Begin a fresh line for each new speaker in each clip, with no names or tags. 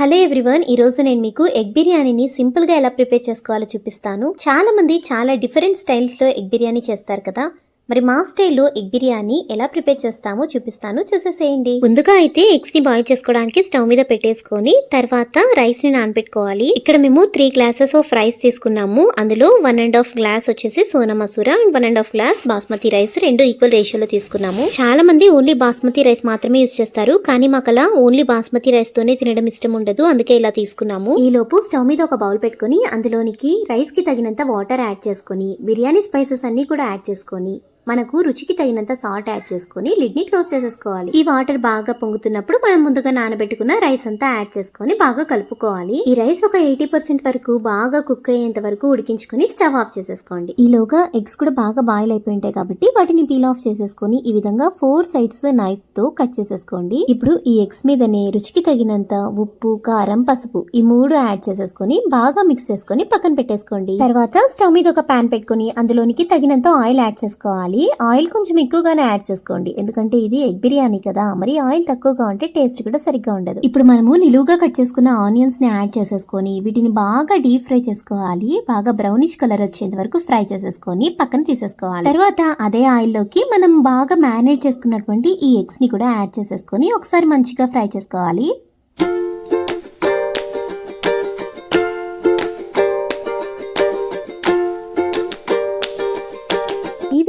Hello everyone ఈ రోజు నేను మీకు ఎగ్ బిర్యానీని సింపుల్గా ఎలా ప్రిపేర్ చేసుకోవాలో చూపిస్తాను. చాలా మంది చాలా డిఫరెంట్ స్టైల్స్లో ఎగ్ బిర్యానీ చేస్తారు కదా. మరి మా స్టైల్లో ఎగ్ బిర్యానీ ఎలా ప్రిపేర్ చేస్తామో చూపిస్తాను. చూసేసేయండి. ముందుగా అయితే ఎగ్స్ని బాయిల్ చేసుకోవడానికి స్టవ్ మీద పెట్టేసుకొని తర్వాత రైస్ని నానబెట్టుకోవాలి. ఇక్కడ మేము త్రీ గ్లాసెస్ ఆఫ్ రైస్ తీసుకున్నాము. అందులో వన్ అండ్ హాఫ్ గ్లాస్ వచ్చేసి Sona Masoori and one and half glass basmati rice రెండు ఈక్వల్ రేషియోలో తీసుకున్నాము. చాలా మంది ఓన్లీ బాస్మతి రైస్ మాత్రమే యూజ్ చేస్తారు. కానీ మాకు అలా ఓన్లీ బాస్మతి రైస్ తోనే తినడం ఇష్టం ఉండదు. అందుకే ఇలా తీసుకున్నాము. ఈ లోపు స్టవ్ మీద ఒక బౌల్ పెట్టుకొని అందులోనికి రైస్కి తగినంత వాటర్ యాడ్ చేసుకొని బిర్యానీ స్పైసెస్ అన్ని కూడా యాడ్ చేసుకొని మనకు రుచికి తగినంత సాల్ట్ యాడ్ చేసుకొని లిడ్ని క్లోజ్ చేసేసుకోవాలి. ఈ వాటర్ బాగా పొంగుతున్నప్పుడు మనం ముందుగా నానబెట్టుకున్న రైస్ అంతా యాడ్ చేసుకొని బాగా కలుపుకోవాలి. ఈ రైస్ ఒక ఎయిటీ పర్సెంట్ వరకు బాగా కుక్ అయ్యేంత వరకు ఉడికించుకొని స్టవ్ ఆఫ్ చేసేసుకోండి. ఈలోగా ఎగ్స్ కూడా బాగా బాయిల్ అయిపోయి ఉంటాయి కాబట్టి వాటిని పీల్ ఆఫ్ చేసేసుకొని ఈ విధంగా ఫోర్ సైడ్స్ నైఫ్తో కట్ చేసేసుకోండి. ఇప్పుడు ఈ ఎగ్స్ మీదనే రుచికి తగినంత ఉప్పు కారం పసుపు ఈ మూడు యాడ్ చేసేసుకొని బాగా మిక్స్ చేసుకొని పక్కన పెట్టేసుకోండి. తర్వాత స్టవ్ మీద ఒక పాన్ పెట్టుకొని అందులోనికి తగినంత ఆయిల్ యాడ్ చేసుకోవాలి. ఆయిల్ కొంచెం ఎక్కువగానే యాడ్ చేసుకోండి. ఎందుకంటే ఇది ఎగ్ బిర్యానీ కదా. మరి ఆయిల్ తక్కువగా ఉంటే టేస్ట్ కూడా సరిగ్గా ఉండదు. ఇప్పుడు మనము నిలువుగా కట్ చేసుకున్న ఆనియన్స్ని యాడ్ చేసేసుకొని వీటిని బాగా డీప్ ఫ్రై చేసుకోవాలి. బాగా బ్రౌనిష్ కలర్ వచ్చేంత వరకు ఫ్రై చేసేసుకొని పక్కన తీసేసుకోవాలి. తర్వాత అదే ఆయిల్లోకి మనం బాగా మ్యారినేట్ చేసుకున్నటువంటి ఈ ఎగ్స్ని కూడా యాడ్ చేసేసుకొని ఒకసారి మంచిగా ఫ్రై చేసుకోవాలి.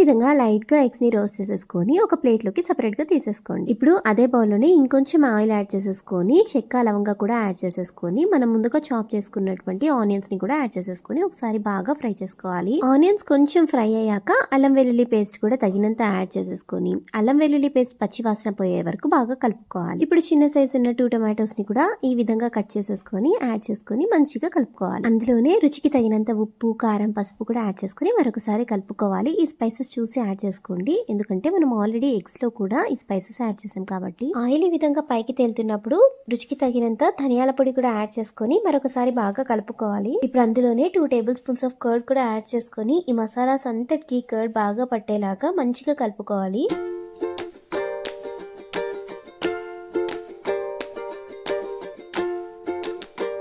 విధంగా లైట్గా ఎగ్స్ని రోస్ట్ చేసేసుకొని ఒక ప్లేట్లోకి సెపరేట్గా తీసేసుకోండి. ఇప్పుడు అదే బౌల్లోనే ఇంకొంచెం ఆయిల్ యాడ్ చేసేసుకొని చెక్క లవంగా కూడా యాడ్ చేసేసుకొని మనం ముందుగా చాప్ చేసుకున్నటువంటి ఆనియన్స్ని కూడా యాడ్ చేసేసుకొని ఒకసారి బాగా ఫ్రై చేసుకోవాలి. ఆనియన్స్ కొంచెం ఫ్రై అయ్యాక అల్లం వెల్లుల్లి పేస్ట్ కూడా తగినంత యాడ్ చేసేసుకొని అల్లం వెల్లుల్లి పేస్ట్ పచ్చి వాసన పోయే వరకు బాగా కలుపుకోవాలి. ఇప్పుడు చిన్న సైజు ఉన్న టూ టమాటోస్ని కూడా ఈ విధంగా కట్ చేసేసుకొని యాడ్ చేసుకొని మంచిగా కలుపుకోవాలి. అందులోనే రుచికి తగినంత ఉప్పు కారం పసుపు కూడా యాడ్ చేసుకొని మరొకసారి కలుపుకోవాలి. ఈ స్పైసెస్ చూసి యాడ్ చేసుకోండి. ఎందుకంటే మనం ఆల్రెడీ ఎగ్స్లో కూడా ఈ స్పైసెస్ యాడ్ చేసాం కాబట్టి. ఆయిల్ ఈ విధంగా పైకి తేలుతున్నప్పుడు రుచికి తగినంత ధనియాల పొడి కూడా యాడ్ చేసుకొని మరొకసారి బాగా కలుపుకోవాలి. ఇప్పుడు అందులోనే two tablespoons of curd కూడా యాడ్ చేసుకొని ఈ మసాలాస్ అంతటికి కర్డ్ బాగా పట్టేలాగా మంచిగా కలుపుకోవాలి.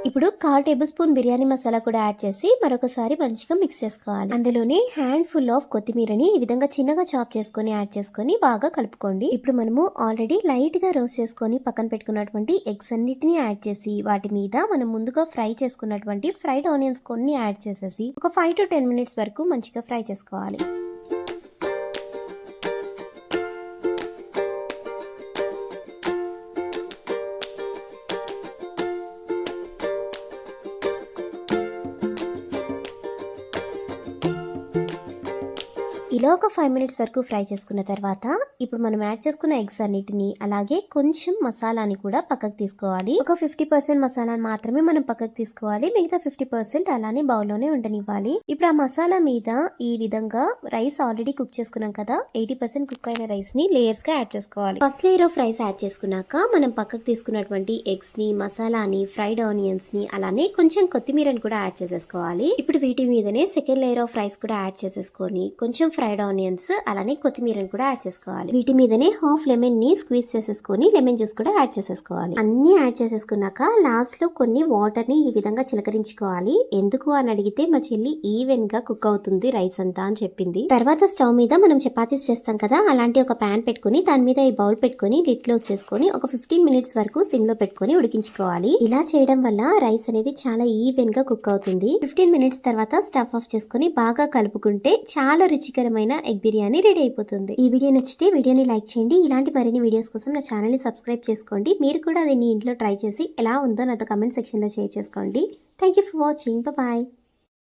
ఇప్పుడు కాల్ టేబుల్ స్పూన్ బిర్యానీ మసాలా కూడా యాడ్ చేసి మరొకసారి మంచిగా మిక్స్ చేసుకోవాలి. అందులోనే హ్యాండ్ ఫుల్ ఆఫ్ కొత్తిమీరని ఈ విధంగా చిన్నగా చాప్ చేసుకొని యాడ్ చేసుకొని బాగా కలుపుకోండి. ఇప్పుడు మనము ఆల్రెడీ లైట్గా రోస్ట్ చేసుకొని పక్కన పెట్టుకున్నటువంటి ఎగ్స్ అన్నిటిని యాడ్ చేసి వాటి మీద మనం ముందుగా ఫ్రై చేసుకున్నటువంటి ఫ్రైడ్ ఆనియన్స్ కొన్ని యాడ్ చేసేసి ఒక ఫైవ్ టు టెన్ మినిట్స్ వరకు మంచిగా ఫ్రై చేసుకోవాలి. ఇలా ఒక ఫైవ్ మినిట్స్ వరకు ఫ్రై చేసుకున్న తర్వాత ఇప్పుడు మనం యాడ్ చేసుకున్న ఎగ్స్ అన్నిటిని అలాగే కొంచెం మసాలాని కూడా పక్కకు తీసుకోవాలి. ఒక ఫిఫ్టీ పర్సెంట్ మసాలాని మాత్రమే మనం పక్కకు తీసుకోవాలి. మిగతా ఫిఫ్టీ పర్సెంట్ అలానే బౌల్లోనే ఉండనివ్వాలి. ఇప్పుడు ఆ మసాలా మీద ఈ విధంగా రైస్ ఆల్రెడీ కుక్ చేసుకున్నాం కదా ఎయిటీ పర్సెంట్ కుక్ అయిన రైస్ని లేయర్స్గా యాడ్ చేసుకోవాలి. First layer of rice add చేసుకున్నాక మనం పక్కకు తీసుకున్నటువంటి ఎగ్స్ని మసాలాని ఫ్రైడ్ ఆనియన్స్ని అలానే కొంచెం కొత్తిమీరని కూడా యాడ్ చేసేసుకోవాలి. ఇప్పుడు వీటి మీదనే సెకండ్ లేయర్ ఆఫ్ రైస్ కూడా యాడ్ చేసేసుకొని కొంచెం ఫ్రైడ్ ఆనియన్స్ అలానే కొత్తిమీరని కూడా యాడ్ చేసుకోవాలి. వీటి మీదనే హాఫ్ లెమన్ని స్క్వీజ్ చేసేసుకొని లెమన్ జ్యూస్ కూడా యాడ్ చేసేసుకోవాలి. అన్ని యాడ్ చేసేసుకున్నాక లాస్ట్లో కొన్ని వాటర్ని ఈ విధంగా చిలకరించుకోవాలి. ఎందుకు అని అడిగితే మా చెల్లి ఈవెన్గా కుక్ అవుతుంది రైస్ అంతా అని చెప్పింది. తర్వాత స్టవ్ మీద మనం చపాతీస్ చేస్తాం కదా అలాంటి ఒక ప్యాన్ పెట్టుకుని దాని మీద ఈ బౌల్ పెట్టుకుని లిడ్ క్లోజ్ చేసుకొని ఒక ఫిఫ్టీన్ మినిట్స్ వరకు సిమ్లో పెట్టుకొని ఉడికించుకోవాలి. ఇలా చేయడం వల్ల రైస్ అనేది చాలా ఈవెన్గా కుక్ అవుతుంది. ఫిఫ్టీన్ మినిట్స్ తర్వాత స్టవ్ ఆఫ్ చేసుకొని బాగా కలుపుకుంటే చాలా రుచికరమైన ఎగ్ బిర్యానీ రెడీ అయిపోతుంది. ఈ వీడియో నచ్చితే వీడియోని లైక్ చేయండి. ఇలాంటి మరిన్ని వీడియోస్ కోసం నా ఛానల్ని సబ్స్క్రైబ్ చేసుకోండి. మీరు కూడా దీన్ని ఇంట్లో ట్రై చేసి ఎలా ఉందో నాతో కమెంట్ సెక్షన్లో షేర్ చేసుకోండి. Thank you for watching. Bye.